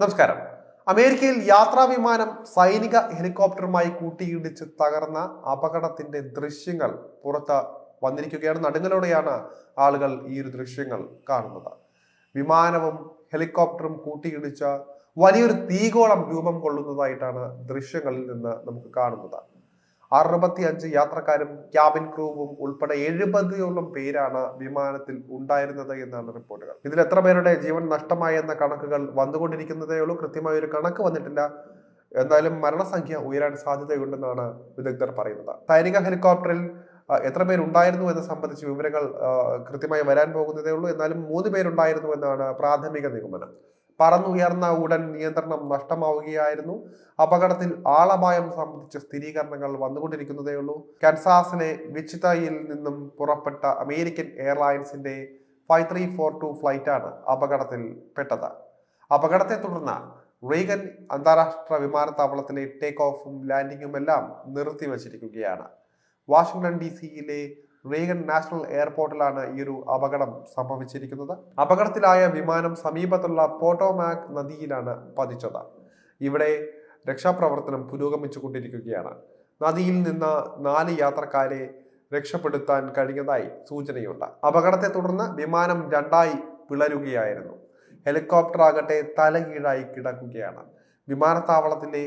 നമസ്കാരം. അമേരിക്കയിൽ യാത്രാ വിമാനം സൈനിക ഹെലികോപ്റ്ററുമായി കൂട്ടിയിടിച്ച് തകർന്ന അപകടത്തിന്റെ ദൃശ്യങ്ങൾ പുറത്ത് വന്നിരിക്കുകയാണ്. നടുങ്ങലോടെയാണ് ആളുകൾ ഈ ഒരു ദൃശ്യങ്ങൾ കാണുന്നത്. വിമാനവും ഹെലികോപ്റ്ററും കൂട്ടിയിടിച്ച വലിയൊരു തീകോളം രൂപം കൊള്ളുന്നതായിട്ടാണ് ദൃശ്യങ്ങളിൽ നിന്ന് നമുക്ക് കാണുന്നത്. അറുപത്തി അഞ്ച് യാത്രക്കാരും ക്യാബിൻ ക്രൂവും ഉൾപ്പെടെ എഴുപതോളം പേരാണ് വിമാനത്തിൽ ഉണ്ടായിരുന്നത് എന്നാണ് റിപ്പോർട്ടുകൾ. ഇതിൽ എത്ര പേരുടെ ജീവൻ നഷ്ടമായി എന്ന കണക്കുകൾ വന്നുകൊണ്ടിരിക്കുന്നതേ ഉള്ളൂ. കൃത്യമായ ഒരു കണക്ക് വന്നിട്ടില്ല. എന്തായാലും മരണസംഖ്യ ഉയരാൻ സാധ്യതയുണ്ടെന്നാണ് വിദഗ്ധർ പറയുന്നത്. സൈനിക ഹെലികോപ്റ്ററിൽ എത്ര പേരുണ്ടായിരുന്നു എന്ന് സംബന്ധിച്ച് വിവരങ്ങൾ കൃത്യമായി വരാൻ പോകുന്നതേ ഉള്ളൂ. എന്നാലും മൂന്ന് പേരുണ്ടായിരുന്നു എന്നാണ് പ്രാഥമിക നിഗമനം. പറന്നുയർന്ന ഉടൻ നിയന്ത്രണം നഷ്ടമാവുകയായിരുന്നു. അപകടത്തിൽ ആളപായം സംബന്ധിച്ച സ്ഥിരീകരണങ്ങൾ വന്നുകൊണ്ടിരിക്കുന്നതേ ഉള്ളൂ. കൻസാസിലെ വിച്ചിതയിൽ നിന്നും പുറപ്പെട്ട അമേരിക്കൻ എയർലൈൻസിന്റെ ഫൈവ് ത്രീ ഫോർ ടു ഫ്ലൈറ്റാണ് അപകടത്തിൽ പെട്ടത്. അപകടത്തെ തുടർന്ന് റീഗൻ അന്താരാഷ്ട്ര വിമാനത്താവളത്തിലെ ടേക്ക് ഓഫും ലാൻഡിങ്ങും എല്ലാം നിർത്തിവച്ചിരിക്കുകയാണ്. വാഷിംഗ്ടൺ ഡി സിയിലെ റീഗൻ നാഷണൽ എയർപോർട്ടിലാണ് ഈ ഒരു അപകടം സംഭവിച്ചിരിക്കുന്നത്. അപകടത്തിലായ വിമാനം സമീപത്തുള്ള പോട്ടോമാക് നദിയിലാണ് പതിച്ചത്. ഇവിടെ രക്ഷാപ്രവർത്തനം പുരോഗമിച്ചുകൊണ്ടിരിക്കുകയാണ്. നദിയിൽ നിന്ന് നാല് യാത്രക്കാരെ രക്ഷപ്പെടുത്താൻ കഴിഞ്ഞതായി സൂചനയുണ്ട്. അപകടത്തെ തുടർന്ന് വിമാനം രണ്ടായി പിളരുകയായിരുന്നു. ഹെലികോപ്റ്റർ ആകട്ടെ തലകീഴായി കിടക്കുകയാണ്. വിമാനത്താവളത്തിലെ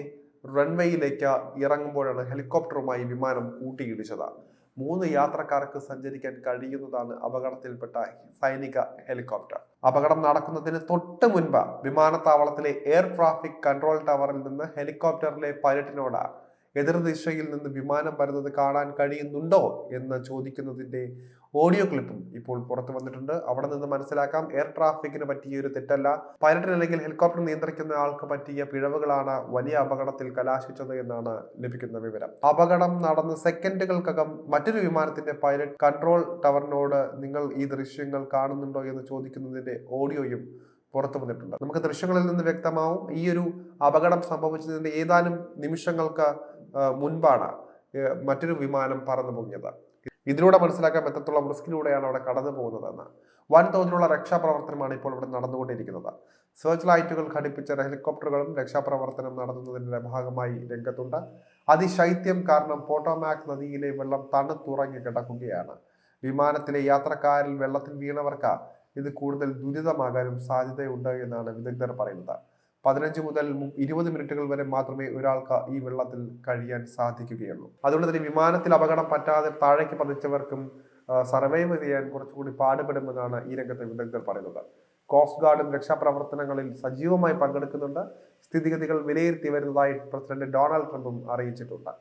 റൺവേയിലേക്ക് ഇറങ്ങുമ്പോഴാണ് ഹെലികോപ്റ്ററുമായി വിമാനം കൂട്ടിയിടിച്ചത്. മൂന്ന് യാത്രക്കാർക്ക് സഞ്ചരിക്കാൻ കഴിയുന്നതാണ് അപകടത്തിൽപ്പെട്ട സൈനിക ഹെലികോപ്റ്റർ. അപകടം നടക്കുന്നതിന് തൊട്ട് മുൻപ് വിമാനത്താവളത്തിലെ എയർ ട്രാഫിക് കൺട്രോൾ ടവറിൽ നിന്ന് ഹെലികോപ്റ്ററിലെ പൈലറ്റിനോട് എതിർദിശയിൽ നിന്ന് വിമാനം വരുന്നത് കാണാൻ കഴിയുന്നുണ്ടോ എന്ന് ചോദിക്കുന്നതിന്റെ ഓഡിയോ ക്ലിപ്പും ഇപ്പോൾ പുറത്തു വന്നിട്ടുണ്ട്. അവിടെ നിന്ന് മനസ്സിലാക്കാം എയർ ട്രാഫിക്കിന് പറ്റിയ ഒരു തെറ്റല്ല. പൈലറ്റിന് അല്ലെങ്കിൽ ഹെലികോപ്റ്റർ നിയന്ത്രിക്കുന്ന ആൾക്ക് പറ്റിയ പിഴവുകളാണ് വലിയ അപകടത്തിൽ കലാശിച്ചത് എന്നാണ് ലഭിക്കുന്ന വിവരം. അപകടം നടന്ന സെക്കൻഡുകൾക്കകം മറ്റൊരു വിമാനത്തിന്റെ പൈലറ്റ് കൺട്രോൾ ടവറിനോട് നിങ്ങൾ ഈ ദൃശ്യങ്ങൾ കാണുന്നുണ്ടോ എന്ന് ചോദിക്കുന്നതിന്റെ ഓഡിയോയും പുറത്തു വന്നിട്ടുണ്ട്. നമുക്ക് ദൃശ്യങ്ങളിൽ നിന്ന് വ്യക്തമാവും ഈ ഒരു അപകടം സംഭവിച്ചതിന്റെ ഏതാനും നിമിഷങ്ങൾക്ക് മുൻപാണ് മറ്റൊരു വിമാനം പറന്നു പൊങ്ങിയത് ഇതിലൂടെ മനസ്സിലാക്കാൻ എത്രത്തോളം റിസ്കിലൂടെയാണ് അവിടെ കടന്നു പോകുന്നതെന്ന് വൻതോതിലുള്ള രക്ഷാപ്രവർത്തനമാണ് ഇപ്പോൾ ഇവിടെ നടന്നുകൊണ്ടിരിക്കുന്നത്. സെർച്ച് ലൈറ്റുകൾ ഘടിപ്പിച്ച ഹെലികോപ്റ്ററുകളും രക്ഷാപ്രവർത്തനം നടത്തുന്നതിന്റെ ഭാഗമായി രംഗത്തുണ്ട്. അതിശൈത്യം കാരണം പോട്ടോമാക് നദിയിലെ വെള്ളം തണുത്തുറങ്ങി കിടക്കുകയാണ്. വിമാനത്തിലെ യാത്രക്കാരിൽ വെള്ളത്തിൽ വീണവർക്ക് ഇത് കൂടുതൽ ദുരിതമാകാനും സാധ്യതയുണ്ട് എന്നാണ് വിദഗ്ധർ പറയുന്നത്. പതിനഞ്ച് മുതൽ ഇരുപത് മിനിറ്റുകൾ വരെ മാത്രമേ ഒരാൾക്ക് ഈ വെള്ളത്തിൽ കഴിയാൻ സാധിക്കുകയുള്ളൂ. അതുകൊണ്ട് തന്നെ വിമാനത്തിൽ അപകടം പറ്റാതെ താഴേക്ക് പതിച്ചവർക്കും സർവൈവ് ചെയ്യാൻ കുറച്ചുകൂടി പാടുപെടുമെന്നാണ് ഈ രംഗത്തെ വിദഗ്ധർ പറയുന്നത്. കോസ്റ്റ് ഗാർഡും രക്ഷാപ്രവർത്തനങ്ങളിൽ സജീവമായി പങ്കെടുക്കുന്നുണ്ട്. സ്ഥിതിഗതികൾ വിലയിരുത്തി വരുന്നതായി പ്രസിഡന്റ് ഡൊണാൾഡ് ട്രംപും അറിയിച്ചിട്ടുണ്ട്.